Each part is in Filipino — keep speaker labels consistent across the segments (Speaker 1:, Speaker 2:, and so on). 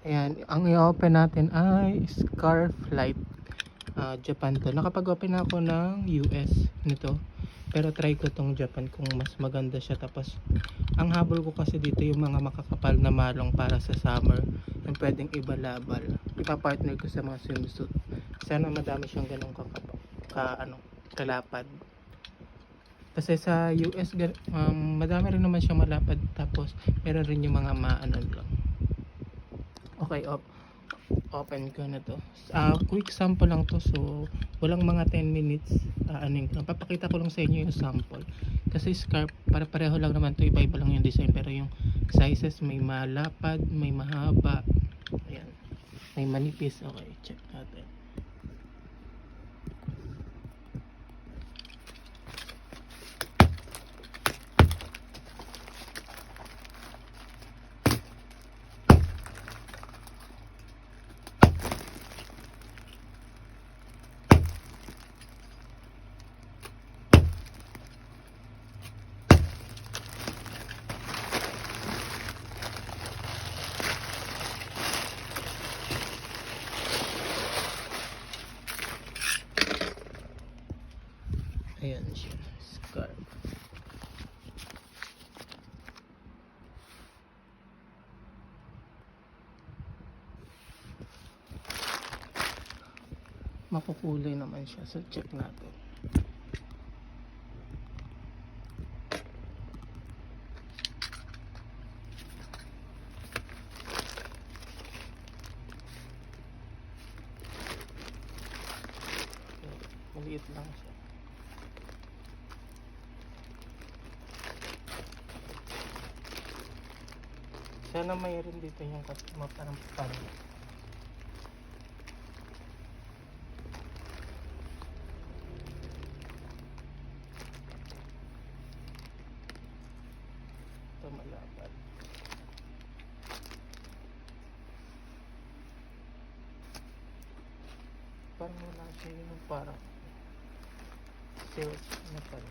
Speaker 1: Ayan, ang i-open natin ay Scarflight ah, Japan to. Nakapag-open na ako ng US nito. Pero try ko tong Japan kung mas maganda siya. Tapos, ang habol ko kasi dito yung mga makakapal na malong para sa summer. Yung pwedeng ibalabal. Ipapartner ko sa mga swimsuit. Sana madami siyang ganong ka, ano, kalapad. Kasi sa US, um, madami rin naman siyang malapad. Tapos, meron rin yung mga maano lang. Okay, op open ko na to. Ah, quick sample lang to. So, walang mga 10 minutes. Uh, aning lang. Papakita ko lang sa inyo yung sample. Kasi scarf, pare-pareho lang naman to. Iba-iba lang yung design. Pero yung sizes, may malapad, may mahaba. Ayan. May manipis. Okay, check natin. Ayan siya. Scarf. Makukulay naman siya. So, check natin. Maliit lang siya. Sana mayroon dito yung kasama parang pan. Ito malapad. Parang wala siya yung parang sales na pan.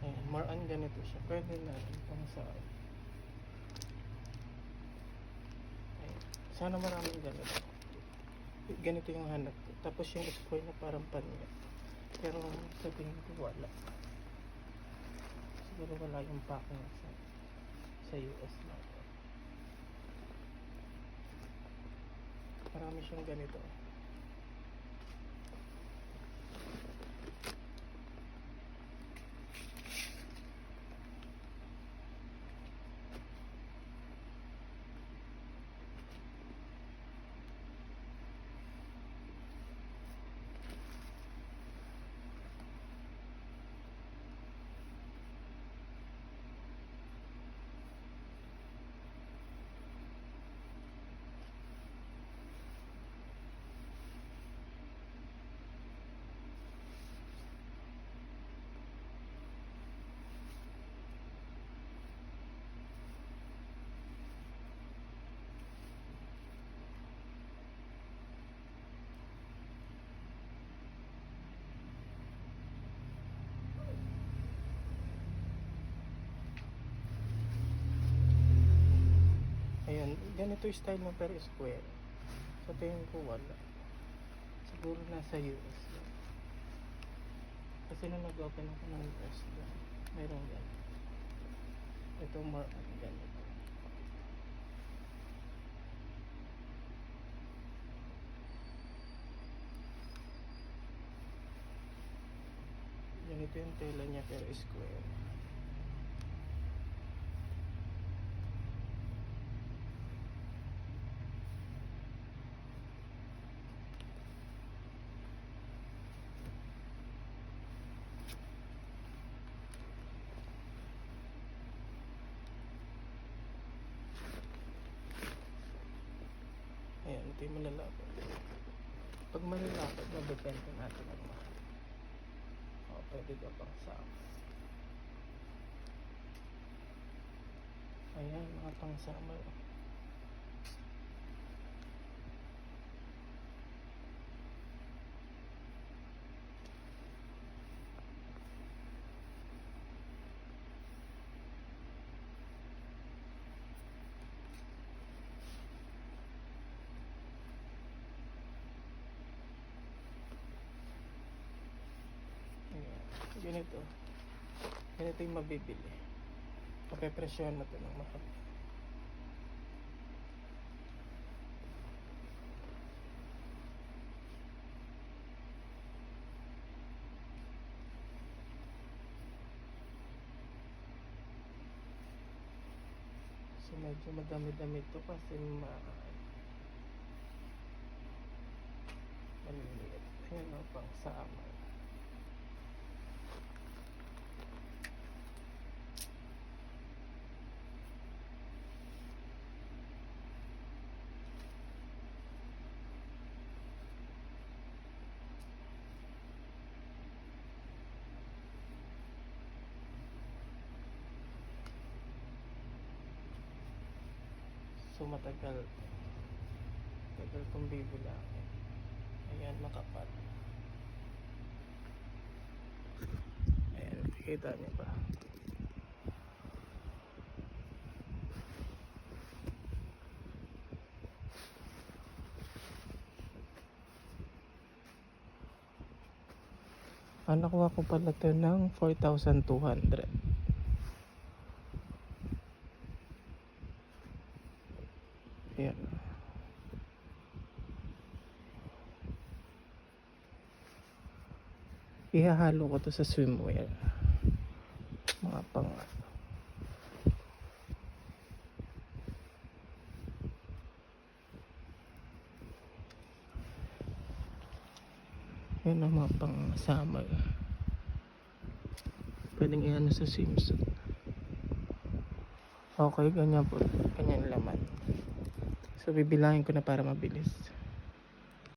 Speaker 1: Ayan, more ganito siya. Pwede na pang sa Ayan. Sana maraming ganito. Ganito yung hanap ko. Tapos yung spoil na parang panya. Pero sa tingin ko wala. Siguro wala yung packing sa sa US na. Marami siyang ganito. Ayan, ganito yung style mo pero square. Sa tingin ko wala. Siguro nasa US. Kasi nung nag-open ako ng US doon, mayroong ganito. Ito more ganito. Ganito yung tela niya pero square. Ayan, ito yung malalapad. Pag malalapad, mabibenta natin ang mahal. Pwede ka pang sama. Ayan, mga pang summer. Ayan. Ganito. Ganito yung mabibili. Papepresyohan mo ito ng mahal. So medyo madami-dami ito kasi ma... Maliliit. Ayan o, pang summer. So matagal. Tagal kong bibilangin. Ayan, makapal. Ayan, kita niyo ba? Ah, nakuha ko pala ito ng 4,200. Ayan. Ihahalo ko to sa swimwear. Mga pang Yan ang mga pang summer. Pwedeng iano sa swimsuit. Okay, ganyan po. Ganyan laman. So, bibilangin ko na para mabilis.